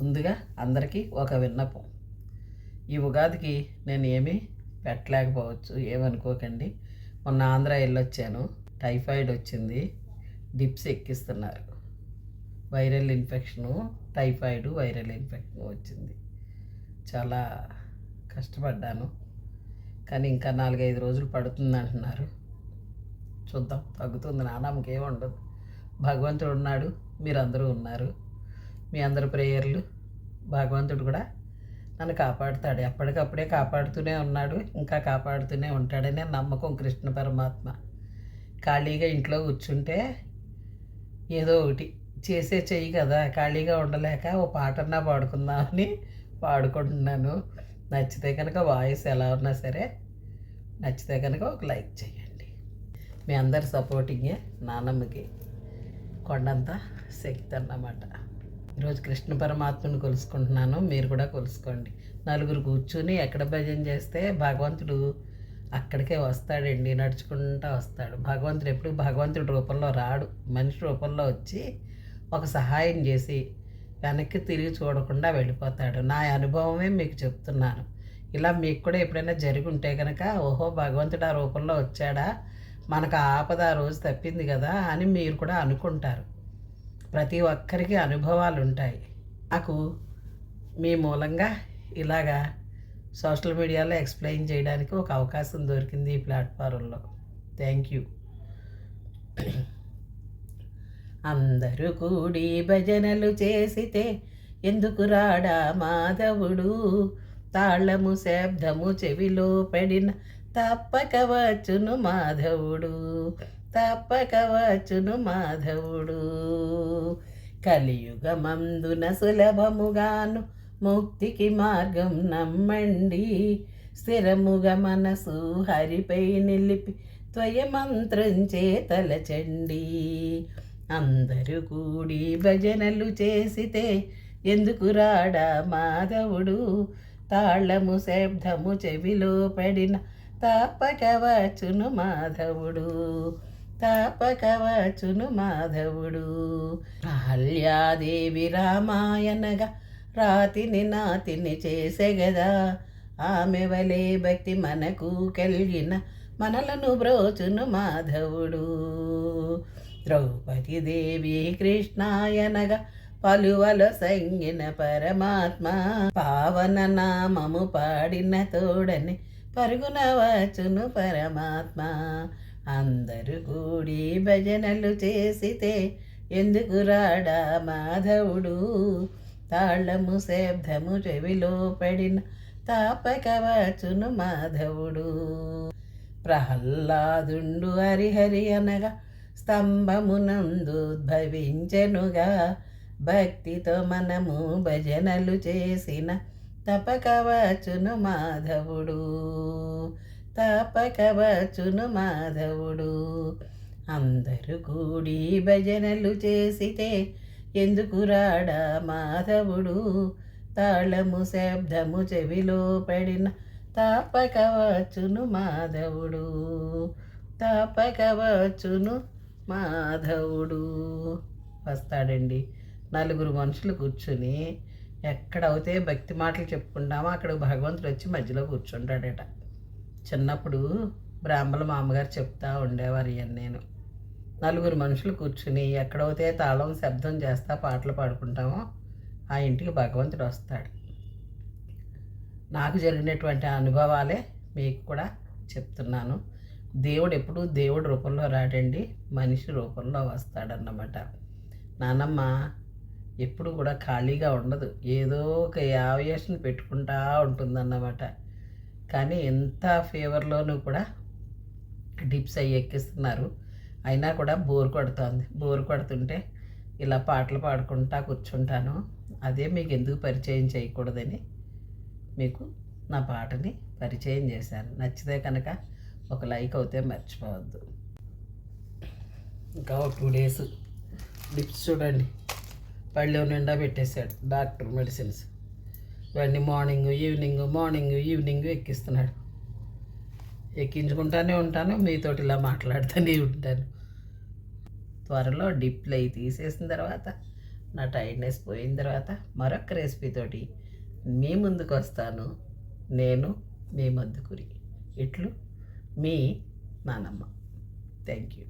ముందుగా అందరికీ ఒక విన్నపం. ఈ ఉగాదికి నేను ఏమీ పెట్టలేకపోవచ్చు ఏమనుకోకండి. మొన్న ఆంధ్ర వెళ్ళొచ్చాను టైఫాయిడ్ వచ్చింది drips ఎక్కిస్తున్నారు. Viral infection typhoid viral infection వచ్చింది. చాలా కష్టపడ్డాను. కానీ ఇంకా నాలుగైదు రోజులు పడుతుంది అంటున్నారు. చూద్దాం తగ్గుతుంది నాన్నమ్మకి ఏమి ఉండదు. భగవంతుడు ఉన్నాడు మీరందరూ ఉన్నారు. మీ అందరి ప్రేయర్లు. భగవంతుడు కూడా నన్ను కాపాడుతాడు. ఎప్పటికప్పుడే కాపాడుతూనే ఉన్నాడు. ఇంకా కాపాడుతూనే ఉంటాడనే నమ్మకం కృష్ణ పరమాత్మ. ఖాళీగా ఇంట్లో కూర్చుంటే ఏదో ఒకటి చేసే చెయ్యి కదా. ఖాళీగా ఉండలేక ఓ పాటన్నా పాడుకుందామని పాడుకుంటున్నాను. నచ్చితే కనుక వాయిస్ ఎలా ఉన్నా సరే నచ్చితే కనుక ఒక లైక్ చేయండి. మీ అందరి సపోర్టింగే నానమ్మకి కొండంత శక్తి అన్నమాట. ఈరోజు కృష్ణ పరమాత్మను కొలుసుకుంటున్నాను. మీరు కూడా కొలుసుకోండి. నలుగురు కూర్చుని ఎక్కడ భజన చేస్తే భగవంతుడు అక్కడికే వస్తాడండి. నడుచుకుంటూ వస్తాడు. భగవంతుడు ఎప్పుడు భగవంతుడి రూపంలో రాడు. మనిషి రూపంలో వచ్చి ఒక సహాయం చేసి వెనక్కి తిరిగి చూడకుండా వెళ్ళిపోతాడు. నా అనుభవమే మీకు చెప్తున్నాను. ఇలా మీకు కూడా ఎప్పుడైనా జరిగి ఉంటే కనుక ఓహో భగవంతుడు ఆ రూపంలో వచ్చాడా? మనకు ఆపద ఆ రోజు తప్పింది కదా అని మీరు కూడా అనుకుంటారు. ప్రతి ఒక్కరికి అనుభవాలు ఉంటాయి నాకు మీ మూలంగా ఇలాగా సోషల్ మీడియాలో ఎక్స్ప్లెయిన్ చేయడానికి ఒక అవకాశం దొరికింది ఈ ప్లాట్ఫారంలో. Thank you. అందరూ కూడి భజనలు చేసితే ఎందుకు రాడా మాధవుడు? తాళము శబ్దము చెవిలో పడిన తప్పక వచ్చును మాధవుడు. తప్పక వచ్చును మాధవుడు. కలియుగమందున సులభముగాను ముక్తికి మార్గం నమ్మండి. స్థిరముగా మనసు హరిపై నిలిపి త్వయమంత్రంచే తలచండి అందరూ కూడి భజనలు చేసితే ఎందుకు రాడా మాధవుడు? తాళము శబ్దము చెవిలో పడిన తప్పక వచ్చును మాధవుడు. తప్పక వచ్చును మాధవుడు. అహల్యాదేవి రామాయణగా రాతిని నాతిని చేసెగదా ఆమె వలే భక్తి మనకు కలిగిన మనలను బ్రోచును మాధవుడు. ద్రౌపది దేవి కృష్ణాయనగా పలువల సంగిన పరమాత్మ పావన నామము పాడిన తోడని పరుగున వచ్చును పరమాత్మ. అందరూ కూడి భజనలు చేసితే ఎందుకు రాడా మాధవుడు? తాళము శబ్దము చెవిలో పడిన తాపకవచును మాధవుడు. ప్రహ్లాదుండు హరిహరి అనగా స్తంభమునందుద్భవించెనుగా భక్తితో మనము భజనలు చేసిన తపకవచును మాధవుడు. తపకవచును మాధవుడు. అందరూ కూడి భజనలు చేసితే ఎందుకు రాడా మాధవుడు? తాళము శబ్దము చెవిలో పడిన తాపకవచ్చును మాధవుడు. తాపకవచ్చును మాధవుడు. వస్తాడండి. నలుగురు మనుషులు కూర్చుని ఎక్కడవుతే భక్తి మాటలు చెప్పుకుంటామో అక్కడ భగవంతుడు వచ్చి మధ్యలో కూర్చుంటాడట. చిన్నప్పుడు బ్రాహ్మణ మామగారు చెప్తా ఉండేవారు ఇవన్నీ నేను. నలుగురు మనుషులు కూర్చుని ఎక్కడైతే తాళం శబ్దం చేస్తా పాటలు పాడుకుంటామో. ఆ ఇంటికి భగవంతుడు వస్తాడు. నాకు జరిగినటువంటి అనుభవాలే మీకు కూడా చెప్తున్నాను. దేవుడు ఎప్పుడు దేవుడి రూపంలో రాడండి మనిషి రూపంలో వస్తాడన్నమాట. నానమ్మ ఎప్పుడు కూడా ఖాళీగా ఉండదు. ఏదో ఒక యావేషన్ పెట్టుకుంటా ఉంటుందన్నమాట. కానీ ఎంత ఫీవర్లోనూ కూడా డిప్స్ అయ్యి ఎక్కిస్తున్నారు. అయినా కూడా బోర్ కొడుతుంది. బోర్ కొడుతుంటే ఇలా పాటలు పాడుకుంటా కూర్చుంటాను. అదే మీకు ఎందుకు పరిచయం చేయకూడదని మీకు నా పాటని పరిచయం చేశాను. నచ్చితే కనుక ఒక లైక్ అవుతే మర్చిపోవద్దు. ఇంకా ఒక టూ డేస్ డిప్స్ చూడండి. పళ్ళు నిండా పెట్టేశాడు డాక్టర్ మెడిసిన్స్. ఇవన్నీ మార్నింగ్ ఈవినింగ్ మార్నింగ్ ఈవినింగ్ ఎక్కిస్తున్నాడు. ఎక్కించుకుంటానే ఉంటాను మీతోటి ఇలా మాట్లాడుతూనే ఉంటాను. త్వరలో డిప్లై తీసేసిన తర్వాత నా టైర్డ్నెస్ పోయిన తర్వాత మరొక రెసిపీతోటి మీ ముందుకు వస్తాను. నేను మీ మద్దుకురి ఇట్లు మీ నానమ్మ. Thank you